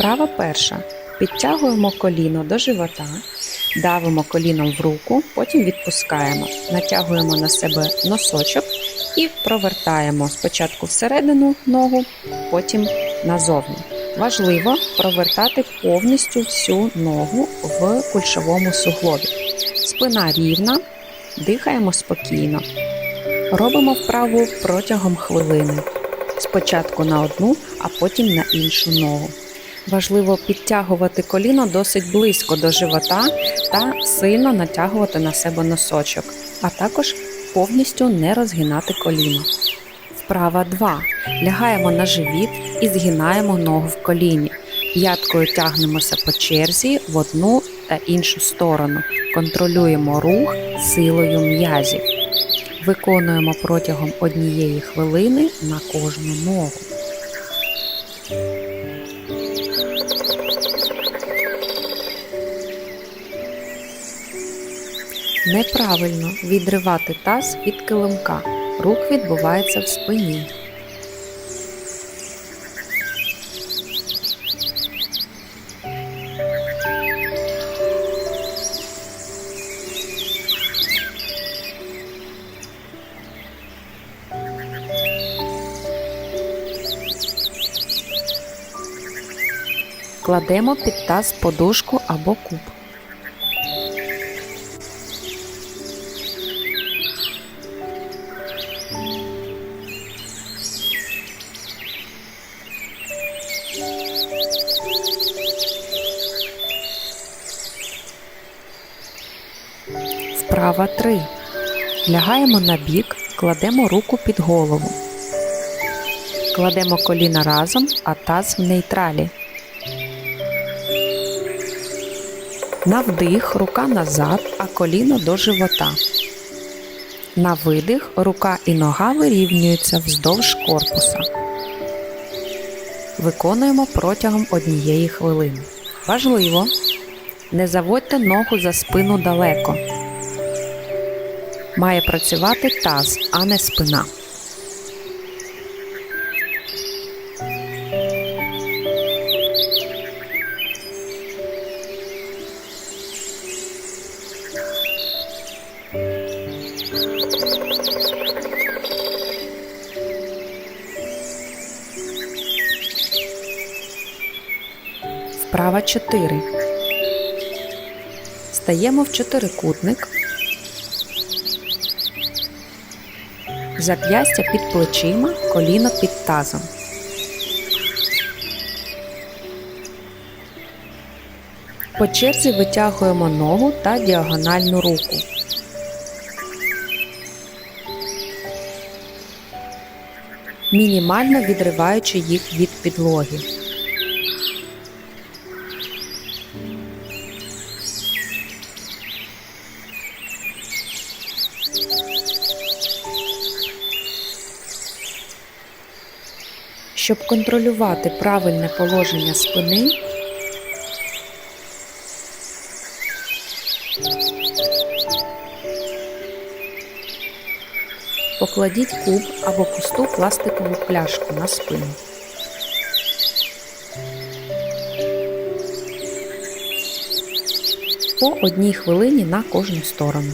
Вправа перша. Підтягуємо коліно до живота, давимо коліном в руку, потім відпускаємо, натягуємо на себе носочок і провертаємо спочатку всередину ногу, потім назовні. Важливо провертати повністю всю ногу в кульшовому суглобі. Спина рівна, дихаємо спокійно. Робимо вправу протягом хвилини. Спочатку на одну, а потім на іншу ногу. Важливо підтягувати коліно досить близько до живота та сильно натягувати на себе носочок, а також повністю не розгинати коліно. Вправа 2. Лягаємо на живіт і згинаємо ногу в коліні. П'яткою тягнемося по черзі в одну та іншу сторону. Контролюємо рух силою м'язів. Виконуємо протягом однієї хвилини на кожну ногу. Неправильно відривати таз від килимка. Рух відбувається в спині. Кладемо під таз подушку або куб. Вправа 3. Лягаємо на бік, кладемо руку під голову. Кладемо коліна разом, а таз в нейтралі. На вдих рука назад, а коліно до живота. На видих рука і нога вирівнюються вздовж корпуса. Виконуємо протягом однієї хвилини. Важливо! Не заводьте ногу за спину далеко. Має працювати таз, а не спина. Вправа 4. Стаємо в чотирикутник. Зап'ястя під плечима, коліно під тазом. По черзі витягуємо ногу та діагональну руку. Мінімально відриваючи їх від підлоги. Щоб контролювати правильне положення спини, покладіть куб або пусту пластикову пляшку на спину. По одній хвилині на кожну сторону.